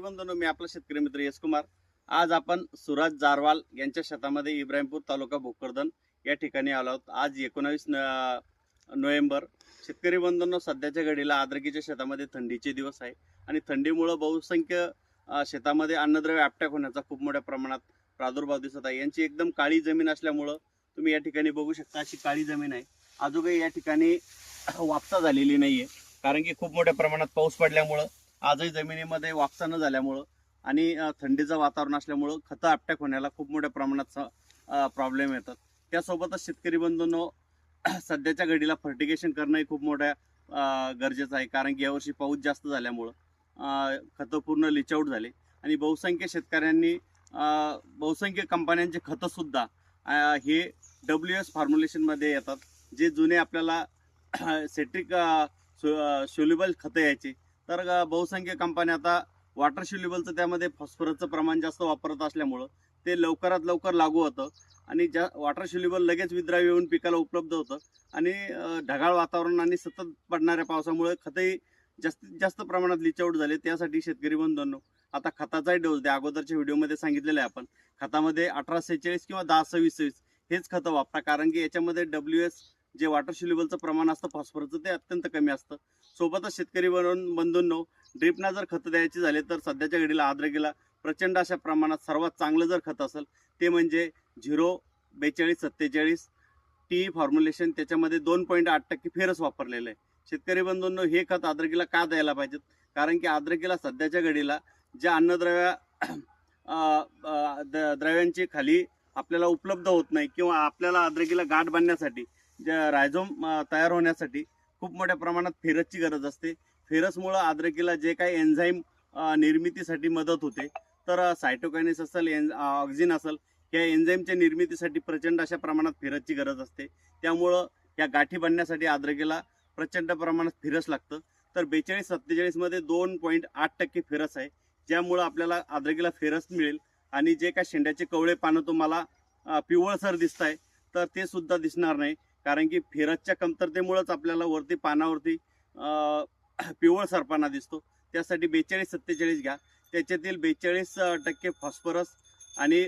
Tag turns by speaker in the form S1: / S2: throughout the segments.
S1: बंधूंनो मी आपला शेतकरी मित्र यश कुमार. आज आपण सुराज जारवाल यांच्या शेतामध्ये इब्राहिमपूर तालुका भोकरदन या ठिकाणी आलो आहोत. आज एकोणावीस नोव्हेंबर. शेतकरी बंधूंनो सध्याच्या घडीला आद्रकीच्या शेतामध्ये थंडीचे दिवस आहे आणि थंडीमुळं बहुसंख्य शेतामध्ये अन्नद्रव्य आपटॅक होण्याचा खूप मोठ्या प्रमाणात प्रादुर्भाव दिसत आहे. यांची एकदम काळी जमीन असल्यामुळं तुम्ही या ठिकाणी बघू शकता अशी काळी जमीन आहे. अजूनही या ठिकाणी वापसा झालेली नाहीये कारण की खूप मोठ्या प्रमाणात पाऊस पडल्यामुळं आजही जमिनीमध्ये वापसा न झाल्यामुळं आणि थंडीचं वातावरण असल्यामुळं खतं आपटॅक होण्याला खूप मोठ्या प्रमाणात प्रॉब्लेम येतात. त्यासोबतच शेतकरी बंधूंनो सध्याच्या घडीला फर्टिगेशन करणंही खूप मोठ्या गरजेचं आहे. कारण की यावर्षी पाऊस जास्त झाल्यामुळं खतं पूर्ण लिचआउट झाले. आणि बहुसंख्य शेतकऱ्यांनी बहुसंख्य कंपन्यांचे खतंसुद्धा हे डब्ल्यू एस फॉर्म्युलेशनमध्ये येतात. जे जुने आपल्याला सेट्रिक सोल्युबल खतं यायचे. तर बहुसंख्य कंपन्या आता वॉटर सोल्युबलचं त्यामध्ये फॉस्फरसचं प्रमाण जास्त वापरत असल्यामुळं ते लवकरात लवकर लागू होतं. आणि ज्या वॉटर सोल्युबल लगेच विद्राव्य येऊन पिकाला उपलब्ध होतं. आणि ढगाळ वातावरण आणि सतत पडणाऱ्या पावसामुळे खतही जास्तीत जास्त प्रमाणात लिचआउट झाले. त्यासाठी शेतकरी बंधूंनो आता खताचाही डोस द्या. अगोदरच्या व्हिडिओमध्ये सांगितलेलं आहे आपण. खतामध्ये अठरा सेहेचाळीस किंवा दहा सव्वीस सव्वीस हेच खतं वापरा. कारण की याच्यामध्ये डब्ल्यू एस जे वॉटर शिल्युबलचं प्रमाण असतं फॉस्फरसचं ते अत्यंत कमी असतं. सोबतच शेतकरी बन- बंधूंनो ड्रिपना जर खतं द्यायची झाले तर सध्याच्या घडीला आद्रकीला प्रचंड अशा प्रमाणात सर्वात चांगलं जर खत असेल ते म्हणजे झिरो बेचाळीस सत्तेचाळीस टी फॉर्म्युलेशन त्याच्यामध्ये दोन पॉईंट आठ टक्के फेरस वापरलेलं आहे. शेतकरी बंधूंनो हे खत आद्रकीला का द्यायला पाहिजेत? कारण की आद्रकीला सध्याच्या घडीला ज्या अन्नद्रव्या द- द्रव्यांची खाली आपल्याला उपलब्ध होत नाही किंवा आपल्याला आद्रकीला गाठ बांधण्यासाठी ज्या रायझोम तयार होण्यासाठी खूप मोठ्या प्रमाणात फेरसची गरज असते. फेरसमुळं आद्रकीला जे काही एन्झाईम निर्मितीसाठी मदत होते. तर सायटोकायनिस असेल एन ऑक्झिन असेल या एन्झाईमच्या निर्मितीसाठी प्रचंड अशा प्रमाणात फेरसची गरज असते. त्यामुळं या गाठी बांधण्यासाठी आद्रकीला प्रचंड प्रमाणात फिरस लागतं. तर बेचाळीस सत्तेचाळीसमध्ये दोन पॉईंट आठ टक्के फिरस आहे. ज्यामुळं आपल्याला आद्रकीला फेरस मिळेल. आणि जे काय शेंड्याचे कवळे पानं तुम्हाला पिवळसर दिसत आहे तर ते सुद्धा दिसणार नाही. कारण की फेरसच्या कमतरतेमुळंच आपल्याला वरती पानावरती पिवळ सरपाना दिसतो. त्यासाठी बेचाळीस सत्तेचाळीस घ्या. त्याच्यातील बेचाळीस टक्के फॉस्फरस आणि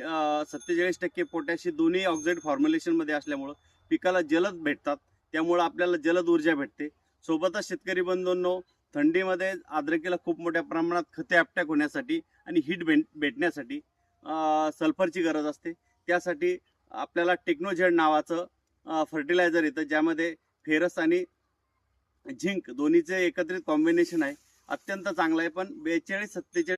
S1: सत्तेचाळीस टक्के पोटॅश दोन्ही ऑक्साईड फॉर्म्युलेशनमध्ये असल्यामुळं पिकाला जलद भेटतात. त्यामुळं आपल्याला जलद ऊर्जा भेटते. सोबतच शेतकरी बंधूंनो थंडीमध्ये आद्रकीला खूप मोठ्या प्रमाणात खते आपटॅक होण्यासाठी आणि हीट भेट भेटण्यासाठी सल्फरची गरज असते. त्यासाठी आपल्याला टेक्नोझेड नावाचं फर्टिलायझर येतं ज्यामध्ये फेरस आणि झिंक दोन्हीचे एकत्रित कॉम्बिनेशन आहे. अत्यंत चांगलं आहे पण बेचाळीस सत्तेचाळीस